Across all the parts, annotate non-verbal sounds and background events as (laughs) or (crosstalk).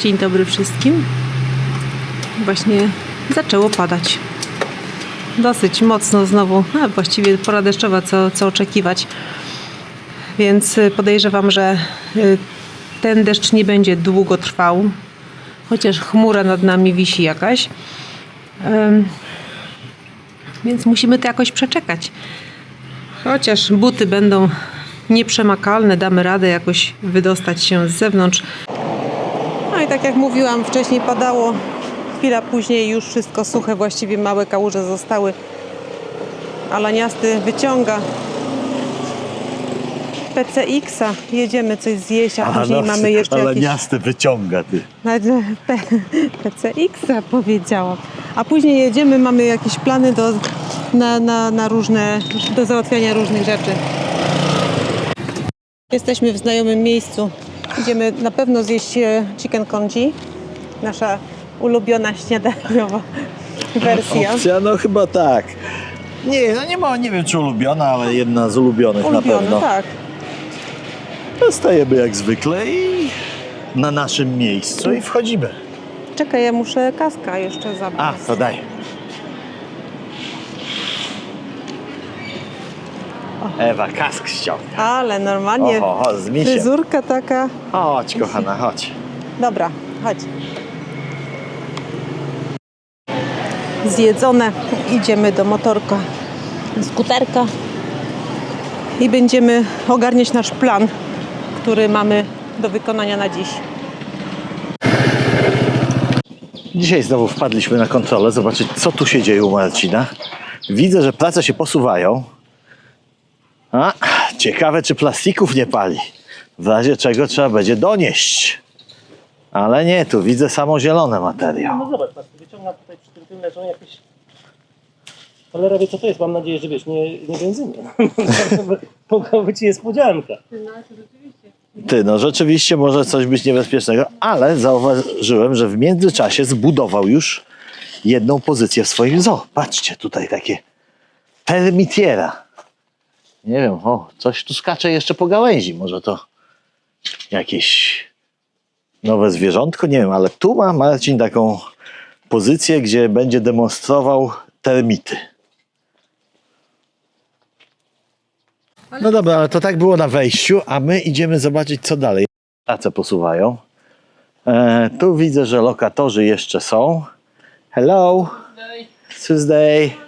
Dzień dobry wszystkim. Właśnie zaczęło padać. Dosyć mocno znowu, a właściwie pora deszczowa, co, co oczekiwać. Więc y, podejrzewam, że y, ten deszcz nie będzie długo trwał. Chociaż chmura nad nami wisi jakaś. Więc musimy to jakoś przeczekać. Chociaż buty będą nieprzemakalne, damy radę jakoś wydostać się z zewnątrz. No i tak jak mówiłam, wcześniej padało, chwila później już wszystko suche, właściwie małe kałuże zostały. Alaniasty wyciąga PCX-a, jedziemy coś zjeść, a później mamy jeszcze ale jakieś... miasto wyciąga ty. PCX-a powiedziałam. A później jedziemy, mamy jakieś plany do, na, na, na różne, do załatwiania różnych rzeczy. Jesteśmy w znajomym miejscu. Idziemy na pewno zjeść e, chicken congee. Nasza ulubiona śniadaniowa (laughs) wersja. Opcja, no chyba tak. Nie, no nie ma, nie wiem czy ulubiona, ale jedna z ulubionych na Ulubiona, pewno. tak. Stajemy jak zwykle i na naszym miejscu i wchodzimy. Czekaj, ja muszę kaska jeszcze A, zabrać. to daj. Ewa, kask ściąga. Ale normalnie Oho, ho, z misiem. fryzurka taka. Chodź, kochana, chodź. Dobra, chodź. Zjedzone. Idziemy do motorka, skuterka i będziemy ogarniać nasz plan, który mamy do wykonania na dziś. Dzisiaj znowu wpadliśmy na kontrolę, zobaczyć co tu się dzieje u Marcina. Widzę, że prace się posuwają. A, ciekawe czy plastików nie pali. W razie czego trzeba będzie donieść. Ale nie, tu widzę samo zielone materiał. No zobacz, patrz, wyciągam tutaj przy tym tym leżą jakieś... Cholera wie co to jest, mam nadzieję, że wiesz, nie, nie benzyna. (laughs) Mogła być niespodzianka. Ty, no rzeczywiście może coś być niebezpiecznego, ale zauważyłem, że w międzyczasie zbudował już jedną pozycję w swoim zoo. Patrzcie, tutaj takie termitiera. Nie wiem, o, coś tu skacze jeszcze po gałęzi. Może to jakieś nowe zwierzątko, nie wiem, ale tu ma Marcin taką pozycję, gdzie będzie demonstrował termity. No dobra, ale to tak było na wejściu, a my idziemy zobaczyć, co dalej. Prace posuwają. E, tu widzę, że lokatorzy jeszcze są. Hello. Tuesday.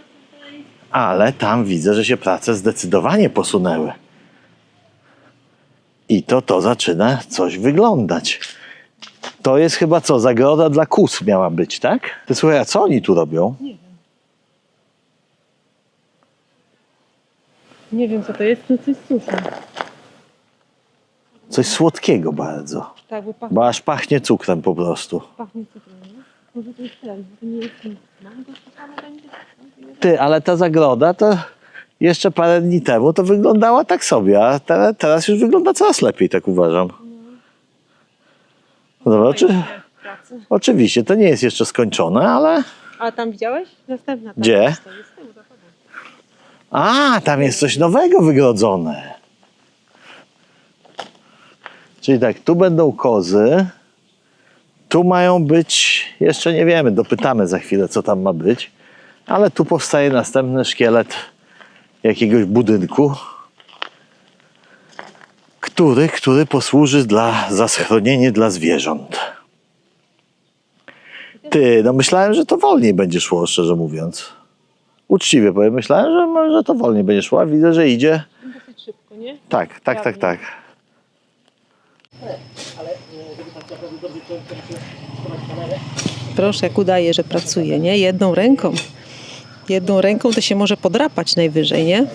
Ale tam widzę, że się prace zdecydowanie posunęły. I to to zaczyna coś wyglądać. To jest chyba co, zagroda dla kus miała być, tak? Ty słuchaj, a co oni tu robią? Nie wiem co to jest, no coś suszy. Coś słodkiego bardzo. Tak, bo pachnie, Bo aż pachnie cukrem po prostu. pachnie cukrem, nie? Może to jest ten, to nie jest mango szukane będzie? Ty, ale ta zagroda to jeszcze parę dni temu to wyglądała tak sobie, a te, teraz już wygląda coraz lepiej, tak uważam. Dobra, czy, Pracy. oczywiście, to nie jest jeszcze skończone, ale... A tam widziałeś? Następna. Tam Gdzie? Jest, to jest z tyłu, za tobą. A, tam jest coś nowego wygrodzone. Czyli tak, tu będą kozy, tu mają być, jeszcze nie wiemy, dopytamy za chwilę, co tam ma być, ale tu powstaje następny szkielet jakiegoś budynku, który, który posłuży dla, za schronienie dla zwierząt. Ty, no myślałem, że to wolniej będzie szło, szczerze mówiąc. Uczciwie powiem, myślałem, że może to wolniej będzie szło, a widzę, że idzie. Dosyć szybko, nie? Tak, tak, tak, tak. Proszę, jak udaje, że pracuje, nie? Jedną ręką. Jedną ręką to się może podrapać najwyżej, nie?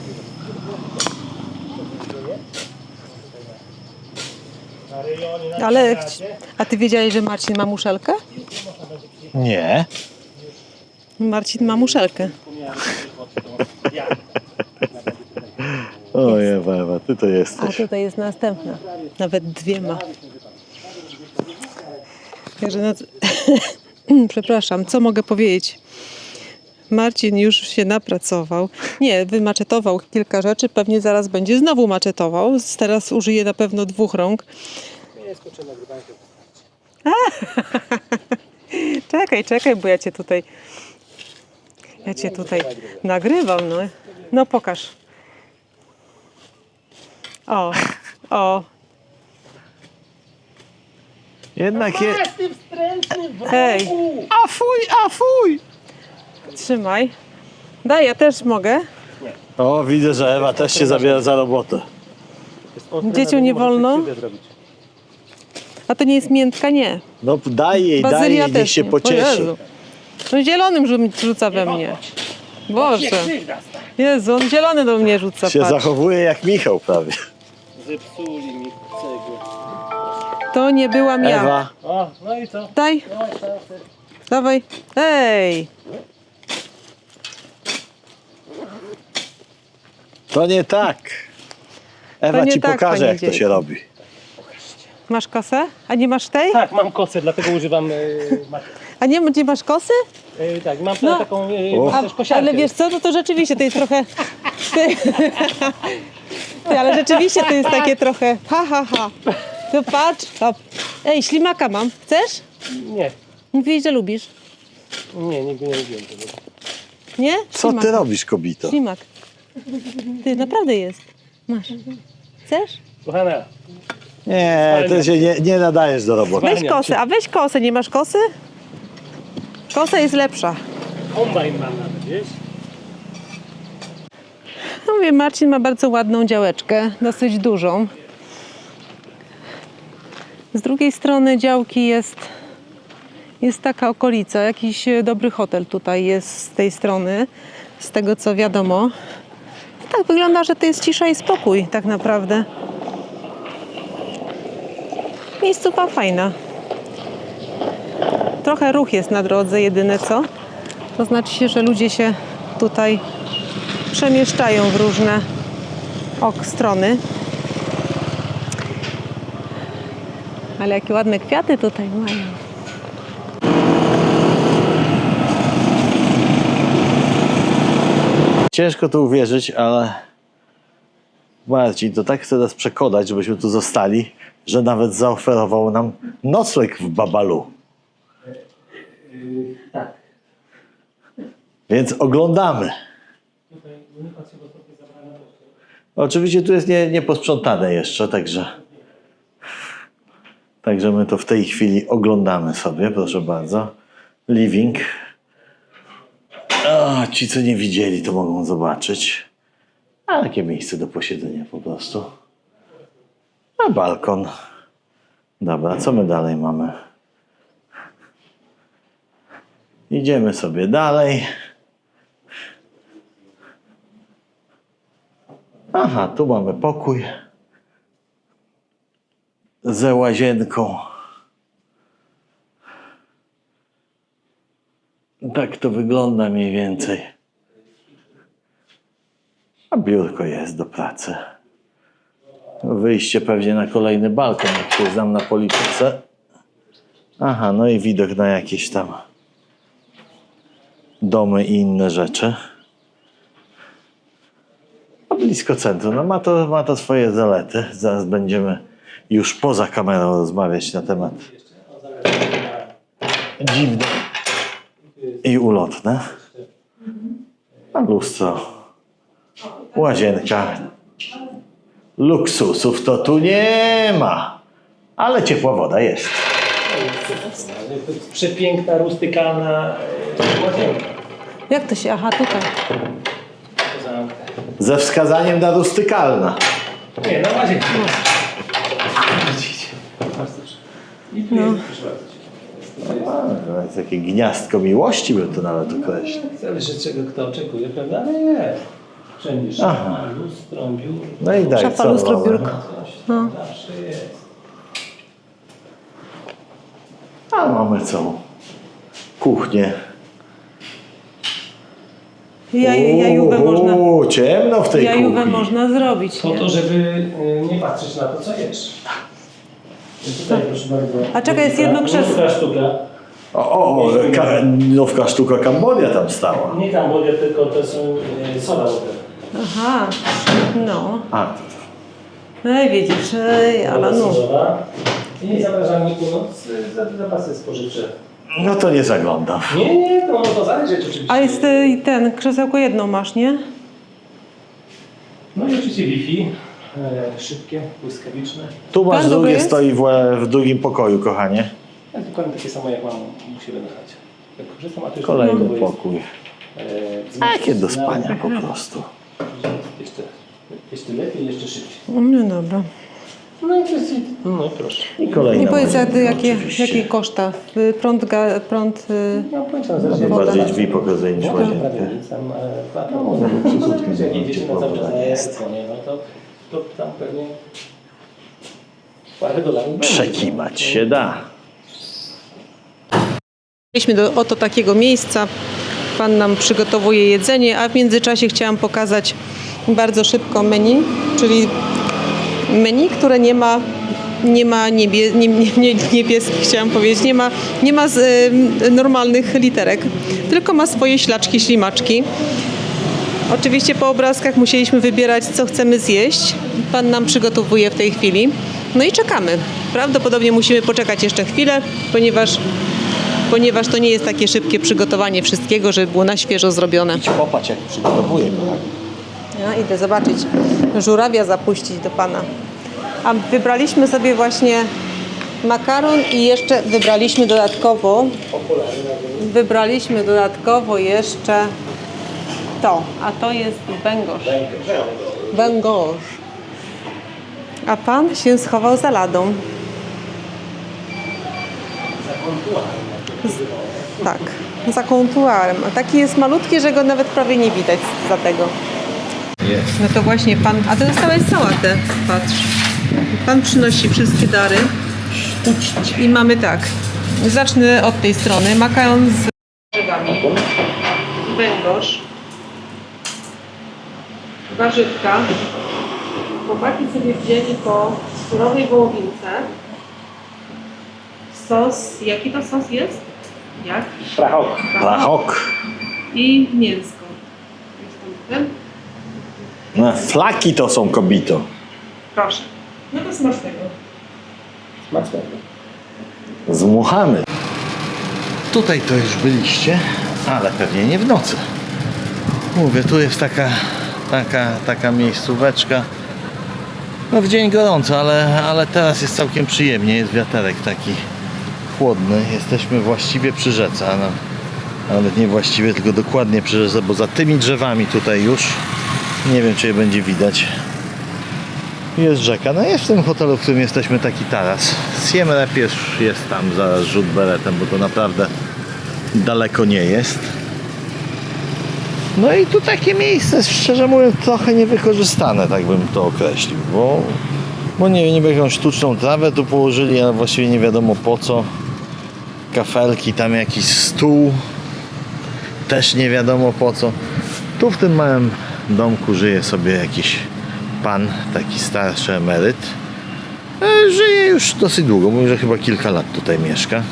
Ale, a ty wiedziałeś, że Marcin ma muszelkę? Nie. Marcin ma muszelkę. O Ewa, Ewa, ty to A jesteś. tutaj jest następna. Nawet dwie ma. Także no, przepraszam, co mogę powiedzieć? Marcin już się napracował. Nie, wymaczetował kilka rzeczy, pewnie zaraz będzie znowu maczetował. Teraz użyje na pewno dwóch rąk. (laughs) Czekaj, czekaj, bo ja cię tutaj. Ja cię tutaj nagrywam, no. No pokaż. O, o. Jednak je... ty wstrętny Hej, A fuj, a fuj! trzymaj. Daj, ja też mogę. O, widzę, że Ewa też się zabiera za robotę. Dzieciom nie wolno? A to nie jest miętka? Nie. No daj jej, daj Bazylia jej, niech też się nie. O pocieszy. Jezu. No zielonym rzu- rzuca we mnie. Boże. Jezu, on zielony do mnie rzuca, Się patrz. zachowuje jak Michał prawie. Zepsuli mi. To nie byłam ja. Ewa, O, no i co? Daj, No i co? dawaj. Ej, to nie tak. Ewa nie ci tak, pokaże, panie jak to się dziejku. robi. masz kosę? A nie masz tej? Tak, mam kosę, dlatego używam yy. A nie, nie masz kosy? Yy, tak, mam No. taką yy, O. mam też kosiarkę. Ale wiesz co, no to rzeczywiście to jest trochę... Ty, (laughs) Ty, ale rzeczywiście to jest takie trochę... Ha, ha, ha. To patrz. To... Ej, ślimaka mam. Chcesz? Nie, Mówiłeś, że lubisz. nie, nigdy nie lubiłem tego. Nie? Co Ślimak. ty robisz, kobito? Ślimak. Ty, naprawdę jest. Masz. Chcesz? Kochana, Nie, ty się nie, nie nadajesz do roboty. Weź Zwalniam kosę, a weź kosę. Nie masz kosy? Kosa jest lepsza. kombajn mam nawet, wiesz? No mówię, Marcin ma bardzo ładną działeczkę, dosyć dużą. Z drugiej strony działki jest, jest taka okolica, jakiś e, dobry hotel tutaj jest z tej strony, z tego co wiadomo. Tak wygląda, że to jest cisza i spokój tak naprawdę. Miejscowa fajna. Trochę ruch jest na drodze, jedyne co. To znaczy się, że ludzie się tutaj przemieszczają w różne ok strony. Ale jakie ładne kwiaty tutaj mają. Ciężko to uwierzyć, ale Marcin to tak chce nas przekonać, żebyśmy tu zostali, że nawet zaoferował nam nocleg w Babalu. Tak. Więc oglądamy. Oczywiście tu jest nie, nieposprzątane jeszcze, także. Także my to w tej chwili oglądamy sobie, proszę bardzo. Living. Ci, co nie widzieli, to mogą zobaczyć. A takie miejsce do posiedzenia po prostu. A balkon. Dobra, co my dalej mamy? Idziemy sobie dalej. Aha, tu mamy pokój ze łazienką. Tak to wygląda mniej więcej. A biurko jest do pracy. Wyjście pewnie na kolejny balkon, jak się znam na polityce. Aha, no i widok na jakieś tam domy i inne rzeczy. A blisko centrum, no ma to, ma to swoje zalety. Zaraz będziemy już poza kamerą rozmawiać na temat dziwne i ulotne. A lustro, łazienka. Luksusów to tu nie ma, ale ciepła woda jest. To jest przepiękna, rustykalna yy, łazienka. Jak to się? Aha, tutaj. Poza. Ze wskazaniem na rustykalna. Nie, na łazienkę. Widzicie? Bardzo dobrze. I tu jest, to jest takie gniazdko miłości bym to nawet określił. Zależy czego kto oczekuje, prawda? Ale jest. Wszędzie Aha. szafa, lustro, biurko. No i daj, Szafa, co lustro, mamy? biurko. Coś No. zawsze jest. A mamy co? Kuchnię. Ja, jajówę można, Uuu, ciemno w tej jajówę kuchni. można zrobić. Po Nie? to, żeby y, nie patrzeć na to, co jesz. I Tutaj, proszę bardzo. A czekaj, jest jedno krzesło. Nówka sztuka. O, o, o ka, nowka sztuka Kambodia tam stała. Nie Kambodia, tylko to są y, soda water. Aha, no. A, to, Ej, widzisz, ej, ale no. sodowa. I nie zapraszam północ, za- zapasy spożywcze. No to nie zaglądam. Nie, nie, no to zależy oczywiście. A jest y, ten, krzesełko jedno masz, nie? No i oczywiście Wi-Fi, e, szybkie, błyskawiczne. Tu masz Pan dobry drugie, jest? stoi w, w drugim pokoju, kochanie. Tak, dokładnie takie samo jak mam u siebie na chacie. Jak korzystam, a to już Kolejny jest, pokój. e, Jakie do spania po prostu. że Jeszcze, jeszcze lepiej, jeszcze szybciej. No dobra. No i to jest, no i proszę. I kolejna Nie powiedz, łazienka, jakie, oczywiście. jakie koszta? Y, Prąd, ga, prąd y, Nie mam pojęcia, zależy Woda. bardziej drzwi pokazują niż No, łazienkę. prawie nic tam, e, a to jak jedziecie na cały czas na ESCO, nie, no to, to tam pewnie parę dolarów będzie. Przekiwać się da. Przejdźmy do oto takiego miejsca. Pan nam przygotowuje jedzenie, a w międzyczasie chciałam pokazać bardzo szybko menu, czyli menu, które nie ma nie ma niebie, nie, nie, nie, niebieskich, chciałam powiedzieć, nie ma, nie ma z, y, normalnych literek, tylko ma swoje ślaczki, ślimaczki. Oczywiście po obrazkach musieliśmy wybierać, co chcemy zjeść. Pan nam przygotowuje w tej chwili. No i czekamy. Prawdopodobnie musimy poczekać jeszcze chwilę, ponieważ, ponieważ to nie jest takie szybkie przygotowanie wszystkiego, żeby było na świeżo zrobione. Popatrz jak przygotowuję, kochanie. Ja idę zobaczyć, żurawia zapuścić do pana. A wybraliśmy sobie właśnie makaron i jeszcze wybraliśmy dodatkowo wybraliśmy dodatkowo jeszcze to, a to jest węgorz. Węgorz. A pan się schował za ladą. Z- Tak, za kontuarem. A taki jest malutki, że go nawet prawie nie widać za tego. Jest. No to właśnie pan. A ty dostałeś sałatę, patrz. Pan przynosi wszystkie dary. I mamy tak. Zacznę od tej strony. Makaron z warzywami. Węgorz. Warzywka. Chłopaki sobie wzięli po surowej wołowince. Sos. Jaki to sos jest? Jak? Prachok. Plachok. I mięsko. No, flaki to są kobito. Proszę. No to smacznego. Smacznego. Zmuchamy. Tutaj to już byliście, ale pewnie nie w nocy. Mówię, tu jest taka, taka, taka miejscóweczka. No w dzień gorąco, ale, ale teraz jest całkiem przyjemnie. Jest wiaterek taki chłodny. Jesteśmy właściwie przy rzece, a nawet nie właściwie, tylko dokładnie przy rzece, bo za tymi drzewami tutaj już nie wiem, czy je będzie widać. Jest rzeka. No jest w tym hotelu, w którym jesteśmy taki taras. Siem Reap jest, jest tam zaraz rzut beretem, bo to naprawdę daleko nie jest. No i tu takie miejsce, szczerze mówiąc, trochę niewykorzystane, tak bym to określił, bo, bo nie, niby jakąś sztuczną trawę tu położyli, ale właściwie nie wiadomo po co. Kafelki, tam jakiś stół, też nie wiadomo po co. Tu w tym małym domku żyje sobie jakiś pan, taki starszy emeryt. E, Żyje już dosyć długo, mówi, że chyba kilka lat tutaj mieszka.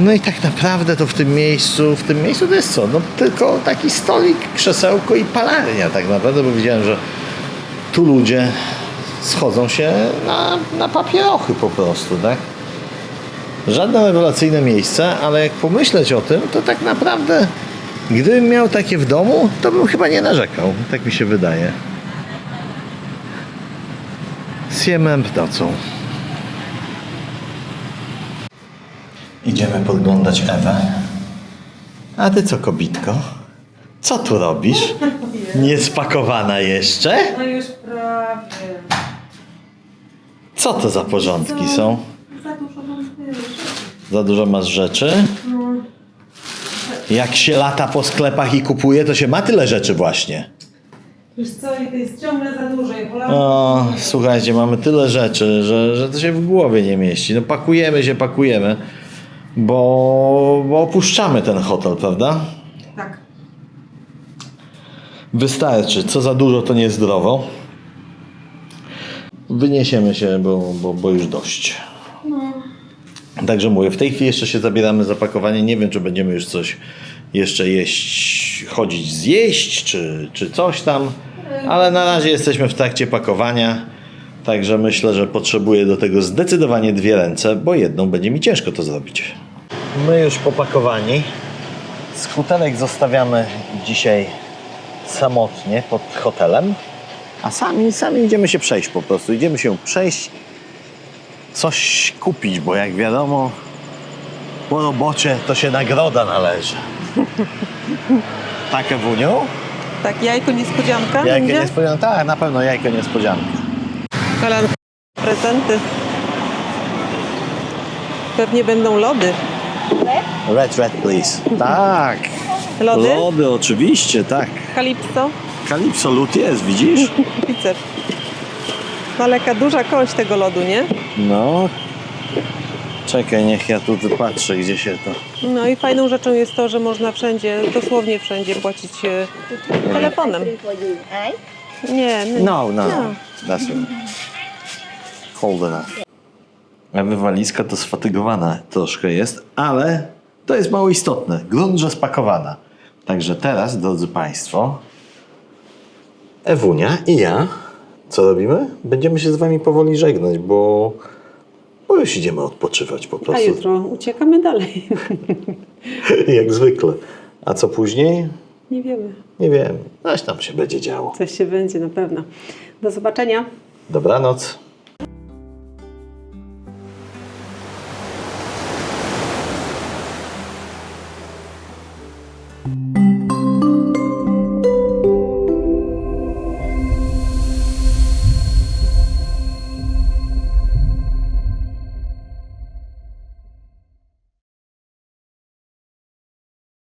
No i tak naprawdę to w tym miejscu, w tym miejscu to jest co? No tylko taki stolik, krzesełko i palarnia tak naprawdę, bo widziałem, że tu ludzie schodzą się na, na papierochy po prostu, tak? Żadne rewelacyjne miejsce, ale jak pomyśleć o tym, to tak naprawdę gdybym miał takie w domu, to bym chyba nie narzekał. Tak mi się wydaje. Siemem ptacą. Idziemy podglądać Ewę. A ty co, kobitko? Co tu robisz? Niespakowana jeszcze? No już prawie. Co to za porządki są? Za dużo mam. Za dużo masz rzeczy? Jak się lata po sklepach i kupuje, to się ma tyle rzeczy właśnie. Wiesz co, i to jest ciągle za dużo. Ja wolałam... O, słuchajcie, mamy tyle rzeczy, że, że to się w głowie nie mieści. No pakujemy się, pakujemy, bo, bo opuszczamy ten hotel, prawda? Tak. Wystarczy. Co za dużo, to niezdrowo. Wyniesiemy się, bo, bo, bo już dość. Także mówię, w tej chwili jeszcze się zabieramy za pakowanie. Nie wiem, czy będziemy już coś jeszcze jeść, chodzić zjeść, czy, czy coś tam. Ale na razie jesteśmy w trakcie pakowania. Także myślę, że potrzebuję do tego zdecydowanie dwie ręce, bo jedną będzie mi ciężko to zrobić. My już popakowani. Skuterek zostawiamy dzisiaj samotnie pod hotelem, a sami, sami idziemy się przejść po prostu. Idziemy się przejść, coś kupić, bo jak wiadomo, po robocie to się nagroda należy. (laughs) Tak, Ewuniu? Tak, jajko niespodzianka Jajko będzie? niespodzianka? Tak, na pewno jajko niespodzianka. Kolanka, prezenty. Pewnie będą lody. Red, red, please. Tak. Lody? Lody, oczywiście, tak. Kalipso? Kalipso lód jest, widzisz? (laughs) Widzę. Daleka duża kość tego lodu, nie? No. Czekaj, niech ja tu patrzę, gdzie się to... No i fajną rzeczą jest to, że można wszędzie, dosłownie wszędzie płacić e, telefonem. Nie, nie. No, no. That's it. Hold enough. Ewy walizka to sfatygowana troszkę jest, ale to jest mało istotne. Grunt, że spakowana. Także teraz, drodzy Państwo, Ewunia i ja, co robimy? Będziemy się z Wami powoli żegnać, bo, bo już idziemy odpoczywać po A prostu. jutro uciekamy dalej. (laughs) Jak zwykle. A co później? Nie wiemy. Nie wiem. Coś tam się będzie działo. Coś się będzie na pewno. Do zobaczenia. Dobranoc.